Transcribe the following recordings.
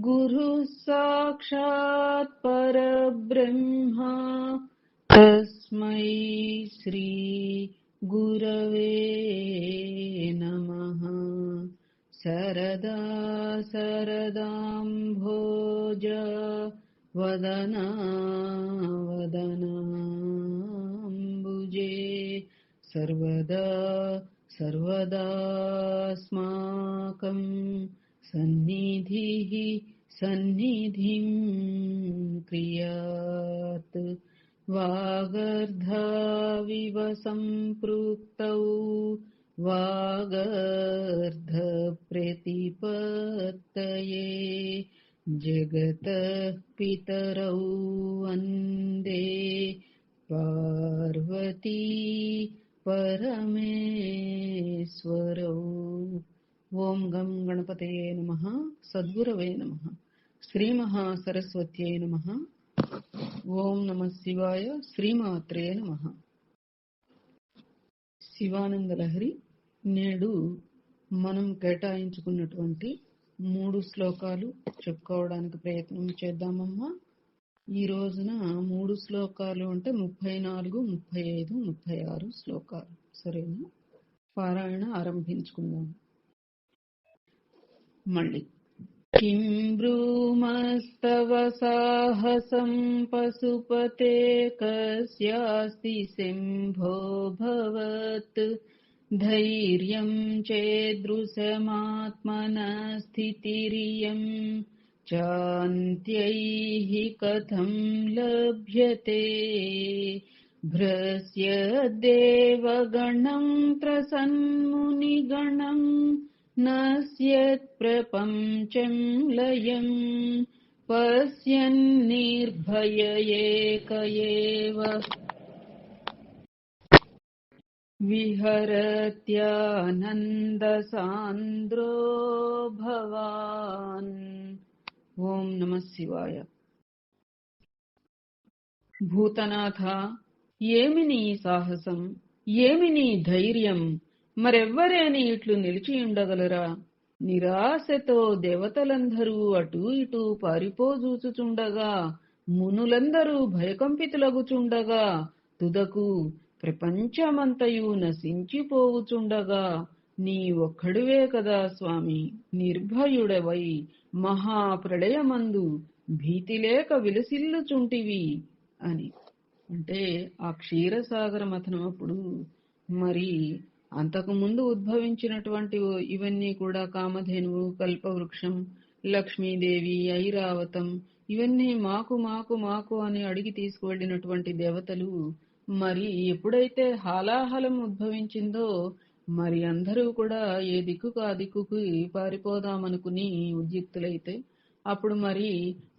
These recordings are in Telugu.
गुरुः साक्षात् परब्रह्मा। तस्मै श्री गुरवे नमः। सरदा सरदाम्भोज वदना वदनाम्बुजे। सर्वदा सर्वदास्माकम् सन्निधिः सन्निधिं क्रियात्। वागर्धाविव सम्पृक्तौ वागर्धप्रतिपत्तये जगतः पितरौ वंदे। पार्वती परमेश्वरौ గణపతయే నమ సద్గురవే నమ. శ్రీమహాసరస్వత్యై నమ. ఓం నమ శివాయ శ్రీమాత్రే నమ. శివానంద లహరి నేడు మనం కేటాయించుకున్నటువంటి మూడు శ్లోకాలు చెప్పుకోవడానికి ప్రయత్నం చేద్దామమ్మా. ఈ రోజున మూడు శ్లోకాలు అంటే ముప్పై నాలుగు ముప్పై ఐదు ముప్పై ఆరు శ్లోకాలు. సరేనా? పారాయణ ఆరంభించుకుందాం. किम् ब्रूमस्तव साहसम् पशुपते कस्यास्ति शिम्भोऽभवत् धैर्यम् चेदृशमात्मनस्थितिरियम् चान्त्यैः कथम् लभ्यते भ्रस्य देवगणम् प्रसन्मुनिगणम् त्रसन्मुनिगणम् नश्यत्प्रपञ्चं लयम् पश्यन्निर्भय एक एव विहरत्यानन्दसान्द्रो भवान् ఓం నమ శివాయ భూతనాథ ఏమి నీ సాహసం ఏమి నీ ధైర్యం మరెవ్వరేని ఇట్లు నిలిచి ఉండగలరా? నిరాశతో దేవతలందరూ అటూ ఇటూ పారిపోజూచుచుండగా మునులందరూ భయకంపితులగుచుండగా తుదకు ప్రపంచమంతయు నశించిపోవుచుండగా నీ ఒక్కడువే కదా స్వామి నిర్భయుడవై మహాప్రళయమందు భీతిలేక విలసిల్లుచుంటివి అని. అంటే ఆ క్షీరసాగర మథనమప్పుడు మరి అంతకు ముందు ఉద్భవించినటువంటి ఇవన్నీ కూడా కామధేనువు కల్పవృక్షం లక్ష్మీదేవి ఐరావతం ఇవన్నీ మాకు మాకు మాకు అని అడిగి తీసుకువెళ్ళినటువంటి దేవతలు మరి ఎప్పుడైతే హాలాహలం ఉద్భవించిందో మరి అందరూ కూడా ఏ దిక్కుకు ఆ దిక్కుకి పారిపోదామనుకుని ఉద్యుక్తులైతే అప్పుడు మరి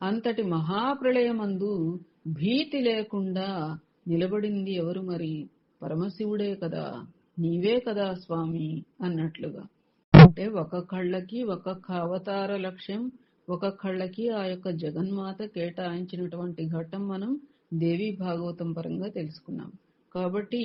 అంతటి మహాప్రళయమందు భీతి లేకుండా నిలబడింది ఎవరు మరి పరమశివుడే కదా. నీవే కదా స్వామి అన్నట్లుగా. అంటే ఒక కళ్ళకి ఒక్కొక్క అవతార లక్ష్యం ఒక కళ్ళకి ఆ యొక్క జగన్మాత కేటాయించినటువంటి ఘట్టం మనం దేవి భాగవతం పరంగా తెలుసుకున్నాం. కాబట్టి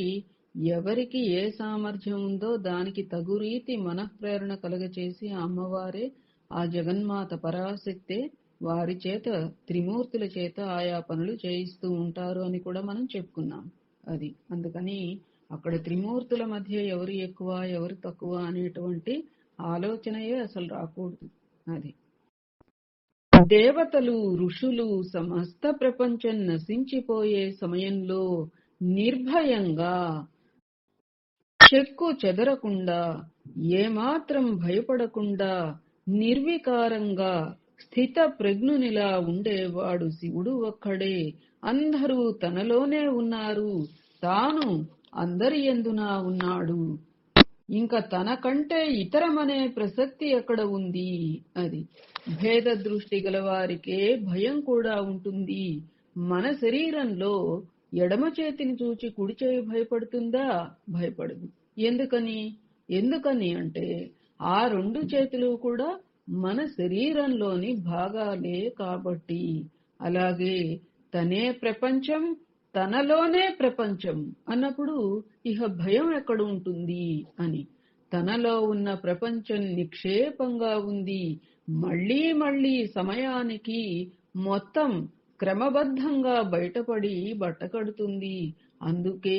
ఎవరికి ఏ సామర్థ్యం ఉందో దానికి తగు రీతి మనఃప్రేరణ కలగచేసి అమ్మవారే ఆ జగన్మాత పరాశక్తే వారి చేత త్రిమూర్తుల చేత ఆయా పనులు చేయిస్తూ ఉంటారు అని కూడా మనం చెప్పుకున్నాం. అది అందుకని అక్కడ త్రిమూర్తుల మధ్య ఎవరు ఎక్కువ ఎవరు తక్కువ అనేటువంటి ఆలోచనయే అసలు రాకూడదు. అది. దేవతలు ఋషులు సమస్త ప్రపంచం నశించిపోయే సమయంలో నిర్భయంగా చెక్కు చెదరకుండా ఏమాత్రం భయపడకుండా నిర్వికారంగా స్థిత ప్రజ్ఞునిలా ఉండేవాడు శివుడు ఒక్కడే. అందరూ తనలోనే ఉన్నారు. తాను అందరి ఎందున ఉన్నాడు? ఇంకా తనకంటే ఇతరమనే ప్రసక్తి ఎక్కడ ఉంది? అది భేద దృష్టి గల వారికే భయం కూడా ఉంటుంది. మన శరీరంలో ఎడమ చేతిని చూచి కుడి చేయి భయపడుతుందా? భయపడదు. ఎందుకని? ఎందుకని అంటే ఆ రెండు చేతులు కూడా మన శరీరంలోని భాగాలే కాబట్టి. అలాగే తనే ప్రపంచం తనలోనే ప్రపంచం అన్నప్పుడు ఇహ భయం ఎక్కడ ఉంటుంది అని. తనలో ఉన్న ప్రపంచం నిక్షేపంగా ఉంది. మళ్ళీ మళ్ళీ సమయానికి మొత్తం క్రమబద్ధంగా బయటపడి బట్టకడుతుంది. అందుకే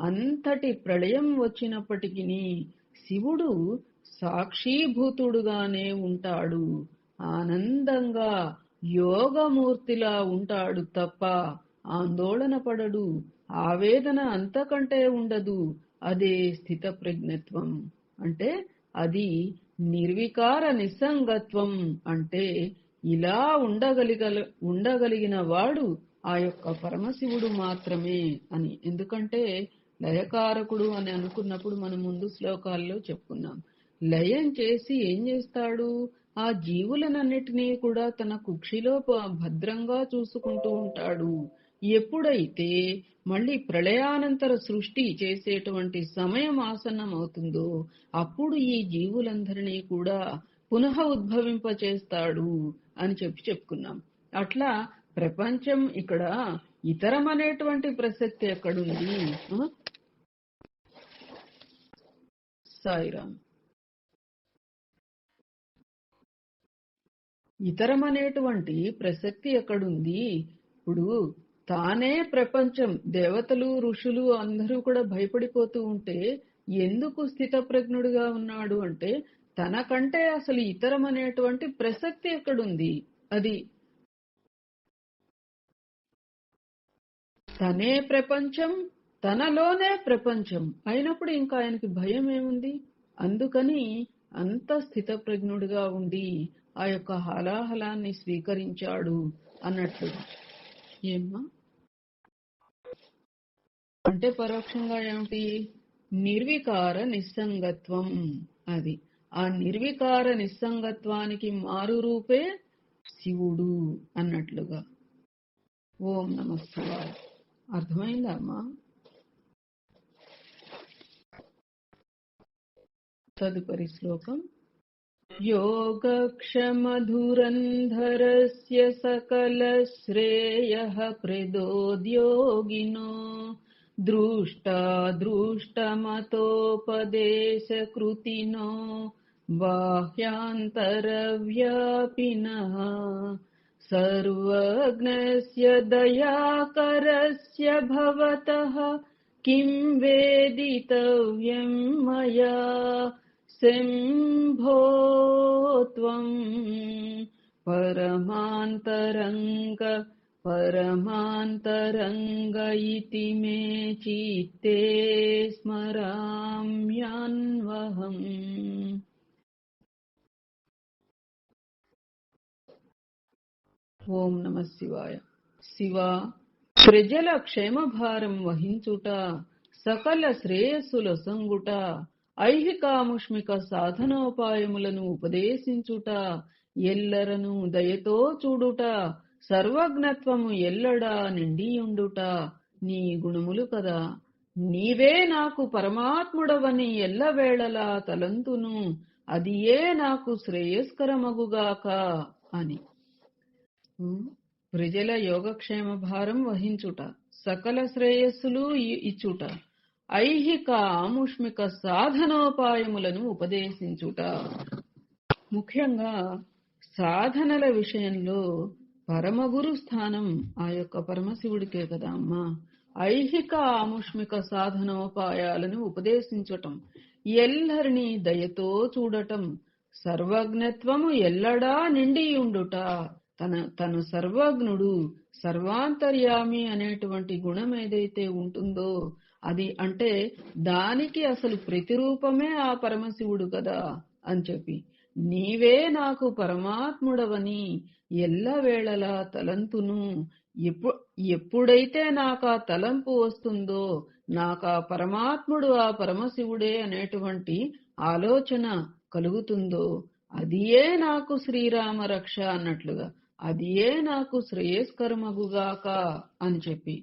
అంతటి ప్రళయం వచ్చినప్పటికీ శివుడు సాక్షీభూతుడుగానే ఉంటాడు. ఆనందంగా యోగమూర్తిలా ఉంటాడు తప్ప ఆందోళన పడడు ఆవేదన అంతకంటే ఉండదు. అదే స్థిత ప్రజ్ఞత్వం అంటే అది నిర్వికార నిస్సంగత్వం. అంటే ఇలా ఉండగలిగల ఉండగలిగిన వాడు ఆ యొక్క పరమశివుడు మాత్రమే అని. ఎందుకంటే లయకారకుడు అని అనుకున్నప్పుడు మనం ముందు శ్లోకాల్లో చెప్పుకున్నాం. లయం చేసి ఏం చేస్తాడు? ఆ జీవులనన్నిటినీ కూడా తన కుక్షిలో భద్రంగా చూసుకుంటూ ఉంటాడు. ఎప్పుడైతే మళ్ళీ ప్రళయానంతర సృష్టి చేసేటువంటి సమయం ఆసన్నం అవుతుందో అప్పుడు ఈ జీవులందరినీ కూడా పునః ఉద్భవింప చేస్తాడు అని చెప్పి చెప్పుకున్నాం. అట్లా ప్రపంచం ఇక్కడ ఇతరం అనేటువంటి ప్రసక్తి ఎక్కడుంది? సాయిరామ్. ఇతరం అనేటువంటి ప్రసక్తి ఎక్కడుంది? ఇప్పుడు తానే ప్రపంచం. దేవతలు ఋషులు అందరూ కూడా భయపడిపోతూ ఉంటే ఎందుకు స్థితప్రజ్ఞుడిగా ఉన్నాడు అంటే తనకంటే అసలు ఇతరం అనేటువంటి ప్రసక్తి ఎక్కడుంది? అది తనే ప్రపంచం తనలోనే ప్రపంచం అయినప్పుడు ఇంకా ఆయనకి భయం ఏముంది? అందుకని అంత స్థితప్రజ్ఞుడిగా ఉండి ఆ యొక్క హలాహలాన్ని స్వీకరించాడు అన్నట్లు. ఏమ్మా? అంటే పరోక్షంగా ఏమిటి నిర్వికార నిస్సంగత్వం అది ఆ నిర్వికార నిస్సంగత్వానికి మారు రూపే శివుడు అన్నట్లుగా ఓం నమ శివాయ అర్థమైందా అమ్మా తదుపరి శ్లోకం योगक्षमधुरन्धरस्य सकलश्रेयः प्रदोद्योगिनो दृष्टा बाह्यान्तरव्यापिनः सर्वज्ञस्य दयाकरस्य भवतः किं वेदितव्यं मया शम्भो त्वम् परमान्तरङ्ग परमान्तरङ्ग इति मे चित्ते स्मराम्यान्वहम् ఓం నమ శివాయ శివ ప్రజల క్షేమభారం వహించుట సకల శ్రేయస్సుల సంగుట ఐహికాముష్మిక సాధనోపాయములను ఉపదేశించుట ఎల్లరను దయతో చూడుట సర్వజ్ఞత్వము ఎల్లడా నిండియుండుట నీ గుణములు కదా. నీవే నాకు పరమాత్ముడవని ఎల్లవేళలా తలంతును. అదియే నాకు శ్రేయస్కరమగుగాక అని. ప్రజల యోగక్షేమ భారం వహించుట సకల శ్రేయస్సులు ఇ- ఇచ్చుట ఐహిక ఆముష్మిక సాధనోపాయములను ఉపదేశించుట. ముఖ్యంగా సాధనల విషయంలో పరమగురు స్థానం ఆ యొక్క పరమశివుడికే కదా అమ్మా. ఐహిక ఆముష్మిక సాధనోపాయాలను ఉపదేశించటం ఎల్లరినీ దయతో చూడటం సర్వజ్ఞత్వము ఎల్లడా నిండి ఉండుట తన తను సర్వజ్ఞుడు సర్వాంతర్యామి అనేటువంటి గుణం ఏదైతే ఉంటుందో అది అంటే దానికి అసలు ప్రతిరూపమే ఆ పరమశివుడు కదా అని చెప్పి. నీవే నాకు పరమాత్ముడవని ఎల్లవేళలా తలంతును. ఎప్పు ఎప్పుడైతే నాకా తలంపు వస్తుందో నాకా పరమాత్ముడు ఆ పరమశివుడే అనేటువంటి ఆలోచన కలుగుతుందో అదియే నాకు శ్రీరామ రక్ష అన్నట్లుగా అదియే నాకు శ్రేయస్కరమగుగాక అని చెప్పి.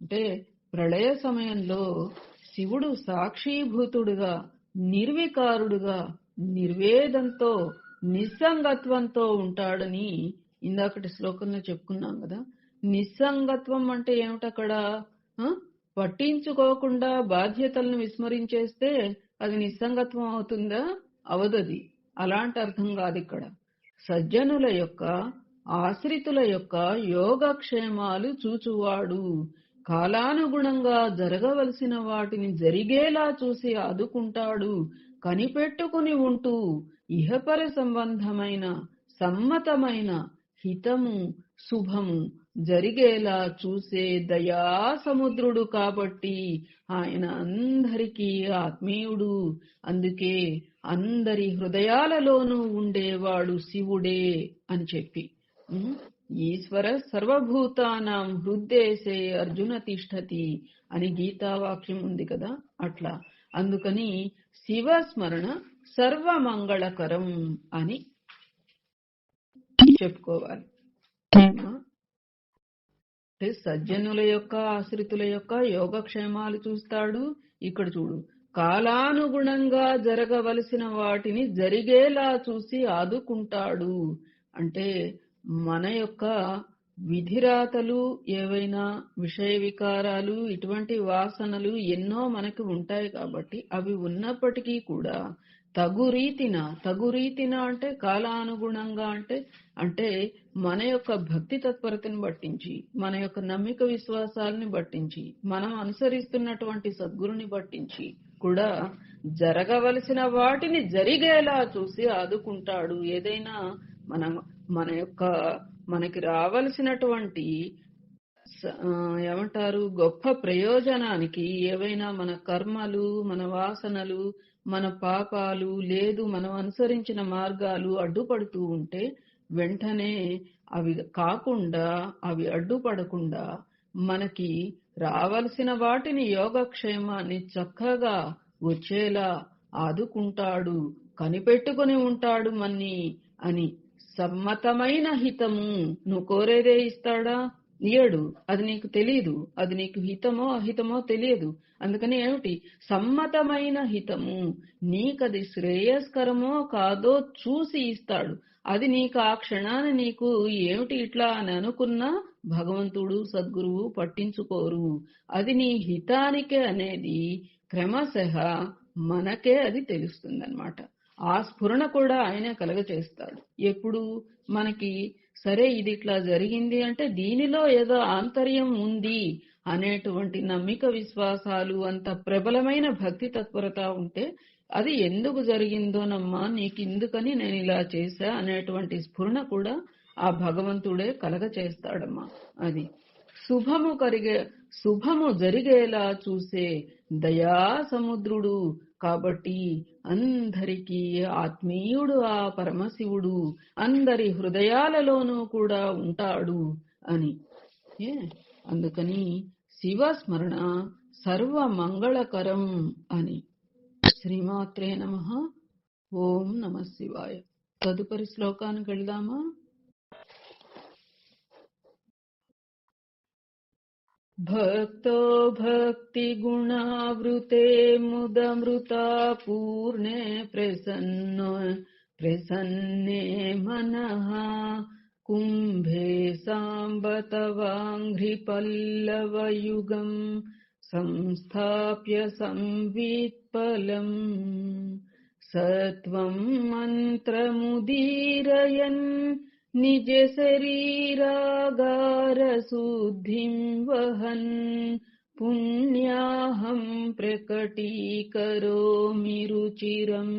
అంటే ప్రళయ సమయంలో శివుడు సాక్షీభూతుడుగా నిర్వికారుడుగా నిర్వేదంతో నిస్సంగత్వంతో ఉంటాడని ఇందాకటి శ్లోకంలో చెప్పుకున్నాం కదా. నిస్సంగత్వం అంటే ఏమిటక్కడ పట్టించుకోకుండా బాధ్యతలను విస్మరించేస్తే అది నిస్సంగత్వం అవుతుందా? అవదది. అలాంటి అర్థం కాదు ఇక్కడ. సజ్జనుల యొక్క ఆశ్రితుల యొక్క యోగక్షేమాలు చూచువాడు. కాలానుగుణంగా జరగవలసిన వాటిని జరిగేలా చూసి ఆదుకుంటాడు. కనిపెట్టుకుని ఉంటూ ఇహపర సంబంధమైన సమ్మతమైన హితము శుభము జరిగేలా చూసే దయా సముద్రుడు కాబట్టి ఆయన అందరికీ ఆత్మీయుడు. అందుకే అందరి హృదయాలలోనూ ఉండేవాడు శివుడే అని చెప్పి. ఈశ్వర సర్వభూతానాం హృద్దేశే అర్జున తిష్టతి అని గీతావాక్యం ఉంది కదా అట్లా. అందుకని శివ స్మరణ సర్వమంగళకరం అని చెప్పుకోవాలి. అంటే సజ్జనుల యొక్క ఆశ్రితుల యొక్క యోగక్షేమాలు చూస్తాడు. ఇక్కడ చూడు కాలానుగుణంగా జరగవలసిన వాటిని జరిగేలా చూసి ఆదుకుంటాడు. అంటే మన యొక్క విధిరాతలు ఏవైనా విషయ వికారాలు ఇటువంటి వాసనలు ఎన్నో మనకి ఉంటాయి కాబట్టి అవి ఉన్నప్పటికీ కూడా తగు రీతిన తగు రీతిన అంటే కాలానుగుణంగా అంటే అంటే మన యొక్క భక్తి తత్పరతను బట్టించి మన యొక్క నమ్మిక విశ్వాసాలని బట్టించి మనం అనుసరిస్తున్నటువంటి సద్గురుని బట్టించి కూడా జరగవలసిన వాటిని జరిగేలా చూసి ఆదుకుంటాడు. ఏదైనా మన మన యొక్క మనకి రావలసినటువంటి స- ఏమంటారు గొప్ప ప్రయోజనానికి ఏవైనా మన కర్మలు మన వాసనలు మన పాపాలు లేదు మనం అనుసరించిన మార్గాలు అడ్డుపడుతూ ఉంటే వెంటనే అవి కాకుండా అవి అడ్డుపడకుండా మనకి రావలసిన వాటిని యోగక్షేమాన్ని చక్కగా వచ్చేలా ఆదుకుంటాడు కనిపెట్టుకుని ఉంటాడు మన్ని అని సమ్మతమైన హితము నువ్వు కోరేదే ఇస్తాడా? ఇయ్యడు. అది నీకు తెలియదు అది నీకు హితమో అహితమో తెలియదు. అందుకని ఏమిటి? సమ్మతమైన హితము నీకది శ్రేయస్కరమో కాదో చూసి ఇస్తాడు. అది నీకు ఆ క్షణాన్ని నీకు ఏమిటి ఇట్లా అని అనుకున్నా భగవంతుడు సద్గురువు పట్టించుకోరు. అది నీ హితానికే అనేది క్రమశ మనకే అది తెలుస్తుందన్నమాట. ఆ స్ఫురణ కూడా ఆయనే కలగచేస్తాడు. ఎప్పుడు? మనకి సరే ఇది ఇట్లా జరిగింది అంటే దీనిలో ఏదో ఆంతర్యం ఉంది అనేటువంటి నమ్మిక విశ్వాసాలు అంత ప్రబలమైన భక్తి తత్పరత ఉంటే అది ఎందుకు జరిగిందోనమ్మా నీకు ఇందుకని నేను ఇలా చేశా అనేటువంటి స్ఫురణ కూడా ఆ భగవంతుడే కలగ చేస్తాడమ్మా అది శుభము కరిగే శుభము జరిగేలా చూసే దయా సముద్రుడు కాబట్టి అందరికీ ఆత్మీయుడు ఆ పరమశివుడు అందరి హృదయాలలోనూ కూడా ఉంటాడు అని. అందుకని శివ స్మరణ సర్వ మంగళకరం అని. శ్రీమాత్రే నమ. ఓం నమ శివాయ. తదుపరి శ్లోకానికి వెళ్దామా? भक्तो भक्तिगुणावृते मुदमृता पूर्णे प्रसन्नो प्रसन्ने मनः कुम्भे साम्बतवाङ्घ्रिपल्लवयुगम् संस्थाप्य संवित्पलम् सत्वम् मन्त्रमुदीरयन् निज शरीरागारशुद्धिम् वहन् पुण्याहम् प्रकटीकरोमि रुचिरम्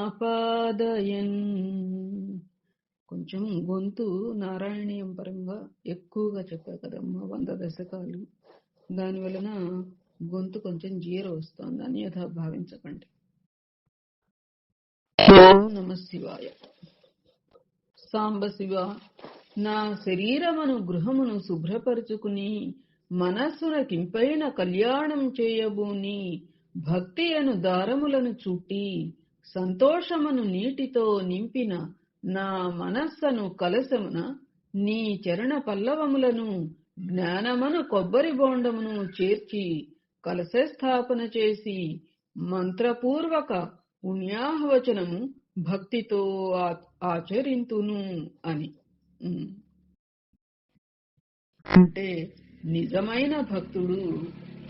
కళ్యాణమాపాదయన్ కొంచెం గొంతు నారాయణీయం పరంగా ఎక్కువగా చెప్పా కదమ్మా వంద దశకాలు దాని వలన గొంతు కొంచెం జీరో వస్తోంది అన్యథా భావించకండి ఓం నమ శివాయ. సాంబ శివ నా శరీరమును గృహమును శుభ్రపరుచుకుని మనస్సున కింపైన కళ్యాణం చేయబూని భక్తి అను దారములను చుట్టి సంతోషమును నీటితో నింపిన నా మనస్సను కలసమున నీ చరణ పల్లవములను జ్ఞానమును కొబ్బరి బోండమును చేర్చి కలశ స్థాపన చేసి మంత్రపూర్వక పుణ్యాహవచనము భక్తితో ఆచరింతును అని. అంటే నిజమైన భక్తుడు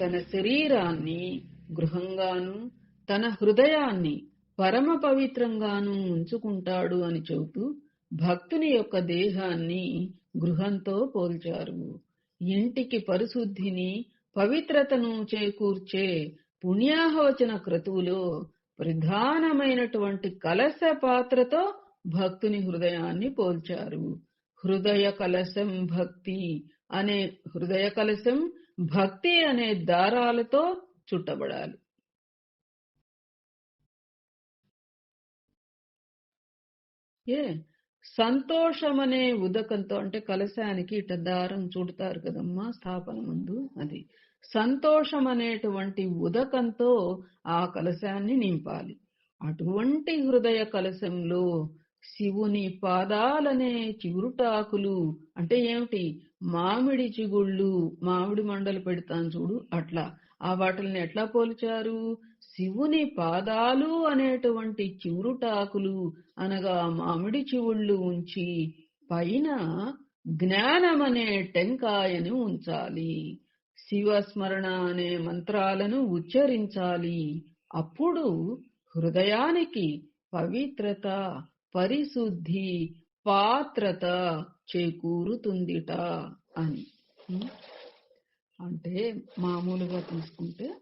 తన శరీరాన్ని గృహంగాను తన హృదయాన్ని పరమ పవిత్రంగాను ఉంచుకుంటాడు అని చెబుతూ భక్తుని యొక్క దేహాన్ని గృహంతో పోల్చారు. ఇంటికి పరిశుద్ధిని పవిత్రతను చేకూర్చే పుణ్యాహవచన క్రతువులో ప్రధానమైనటువంటి కలశ పాత్రతో భక్తుని హృదయాన్ని పోల్చారు. హృదయ కలశం భక్తి అనే హృదయ కలశం భక్తి అనే దారాలతో చుట్టబడాలి. ఏ సంతోషమనే ఉదకంతో అంటే కలశానికి ఇట దారం చుడతారు కదమ్మా స్థాపన ముందు అది. సంతోషం అనేటువంటి ఉదకంతో ఆ కలశాన్ని నింపాలి. అటువంటి హృదయ కలశంలో శివుని పాదాలనే చిగురుటాకులు అంటే ఏమిటి? మామిడి చిగుళ్ళు మామిడి మండలు పెడతాను చూడు అట్లా. ఆ వాటిల్ని ఎట్లా పోల్చారు? శివుని పాదాలు అనేటువంటి చివురుటాకులు అనగా మామిడి చివుళ్ళు ఉంచి పైన జ్ఞానమనే టెంకాయని ఉంచాలి. శివస్మరణ అనే మంత్రాలను ఉచ్చరించాలి. అప్పుడు హృదయానికి పవిత్రత పరిశుద్ధి పాత్రత చేకూరుతుందిట అని. అంటే మామూలుగా తీసుకుంటే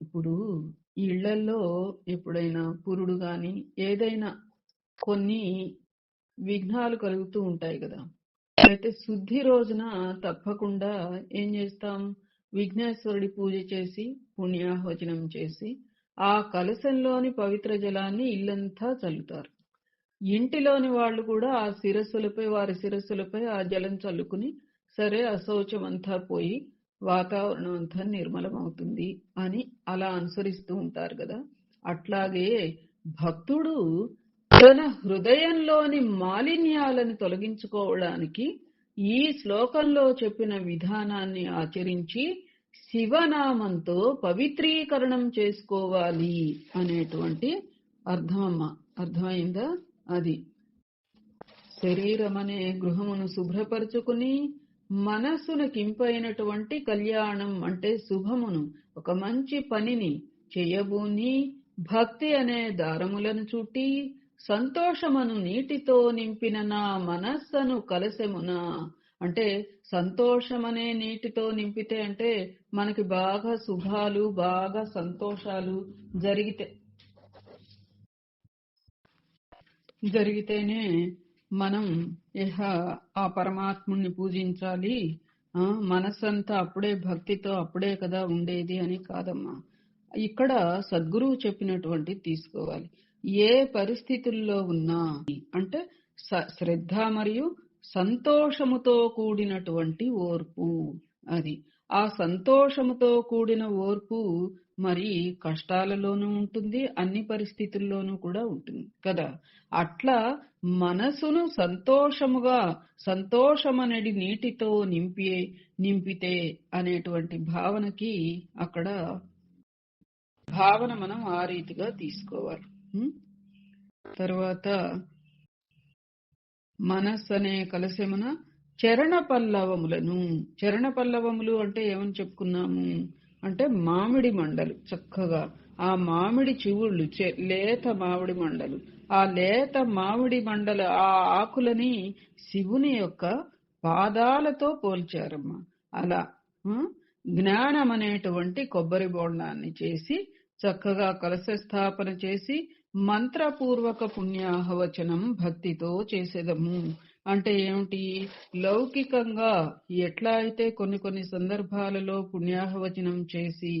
ఇప్పుడు ఇళ్ళలో ఎప్పుడైనా పురుడు గాని ఏదైనా కొన్ని విఘ్నాలు కలుగుతూ ఉంటాయి కదా. అయితే శుద్ధి రోజున తప్పకుండా ఏం చేస్తాం? విఘ్నేశ్వరుడి పూజ చేసి పుణ్యాహవచనం చేసి ఆ కలశంలోని పవిత్ర జలాన్ని ఇల్లంతా చల్లుతారు. ఇంటిలోని వాళ్ళు కూడా ఆ శిరస్సులపై వారి శిరస్సులపై ఆ జలం చల్లుకుని సరే అశౌచం అంతా పోయి వాతావరణం అంతా నిర్మలమవుతుంది అని అలా అనుసరిస్తూ ఉంటారు కదా. అట్లాగే భక్తుడు తన హృదయంలోని మాలిన్యాలను తొలగించుకోవడానికి ఈ శ్లోకంలో చెప్పిన విధానాన్ని ఆచరించి శివనామంతో పవిత్రీకరణం చేసుకోవాలి అనేటువంటి అర్థమమ్మ. అర్థమైందా? అది. శరీరం అనే గృహమును శుభ్రపరుచుకుని మనస్సును కింపైనటువంటి కళ్యాణం అంటే శుభమును ఒక మంచి పనిని చేయబూని భక్తి అనే దారములను చుట్టి సంతోషమును నీటితో నింపిన నా మనస్సును కలసెమునా అంటే సంతోషమనే నీటితో నింపితే అంటే మనకి బాగా శుభాలు బాగా సంతోషాలు జరిగితే జరిగితేనే మనం ఇహ ఆ పరమాత్ముని పూజించాలి. ఆ మనస్సంతా అప్పుడే భక్తితో అప్పుడే కదా ఉండేది అని కాదమ్మా. ఇక్కడ సద్గురువు చెప్పినటువంటి తీసుకోవాలి. ఏ పరిస్థితుల్లో ఉన్నా అంటే స- శ్రద్ధ మరియు సంతోషముతో కూడినటువంటి ఓర్పు అది. ఆ సంతోషముతో కూడిన ఓర్పు మరి కష్టాలలోనూ ఉంటుంది అన్ని పరిస్థితుల్లోనూ కూడా ఉంటుంది కదా. అట్లా మనసును సంతోషముగా సంతోషమనడి నీటితో నింపి నింపితే అనేటువంటి భావనకి అక్కడ భావన మనం ఆ రీతిగా తీసుకోవాలి. తర్వాత మనస్సు అనే కలశమున చరణ పల్లవములను చరణ పల్లవములు అంటే ఏమని చెప్పుకున్నాము? అంటే మామిడి మండలు చక్కగా. ఆ మామిడి చివుళ్ళు లేత మామిడి మండలు. ఆ లేత మామిడి మండల ఆ ఆకులని శివుని యొక్క పాదాలతో పోల్చారమ్మా. అలా జ్ఞానం అనేటువంటి కొబ్బరి బోండాన్ని చేసి చక్కగా కలశ స్థాపన చేసి మంత్రపూర్వక పుణ్యాహవచనం భక్తితో చేసేదము. అంటే ఏమిటి? లౌకికంగా ఎట్లా అయితే కొన్ని కొన్ని సందర్భాలలో పుణ్యాహవచనం చేసి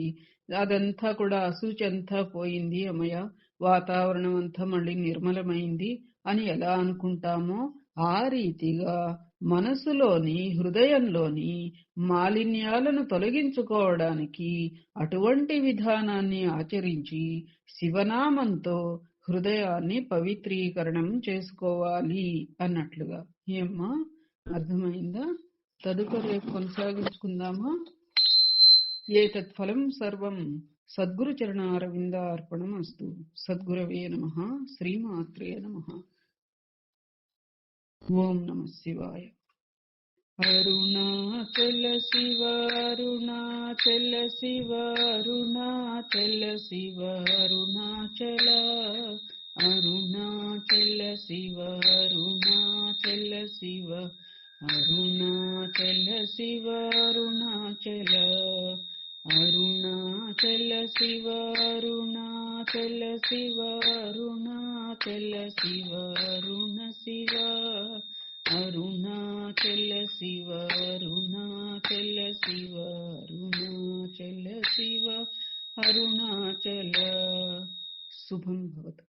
అదంతా కూడా అసూచి అంతా పోయింది అమ్మయ్య వాతావరణం అంతా మళ్ళీ నిర్మలమైంది అని ఎలా అనుకుంటామో ఆ రీతిగా మనసులోని హృదయంలోని మాలిన్యాలను తొలగించుకోవడానికి అటువంటి విధానాన్ని ఆచరించి శివనామంతో హృదయాన్ని పవిత్రీకరణం చేసుకోవాలి అన్నట్లుగా. ఏమ్మా అర్థమైందా? తదుపరి రేపు కొనసాగించుకుందామా? ఏతత్ ఫలం సర్వం సద్గురు చరణారవిందార్పణం అస్తు సద్గురవే నమ. శ్రీమాత్రే నమ. ఓం నమ శివాయ. అరుణాచల శివ అరుణాచల శివ అరుణాచల శివ అరుణాచల అరుణాచల శివ. అరుణాచల శివ అరుణాచల శివ అరుణాచల అరుణాచల శివ అరుణాచల శివ అరుణాచల శివ అరుణ శివ అరుణాచల శివ అరుణాచల శివ అరుణాచల శివ అరుణాచల. శుభం భవతు.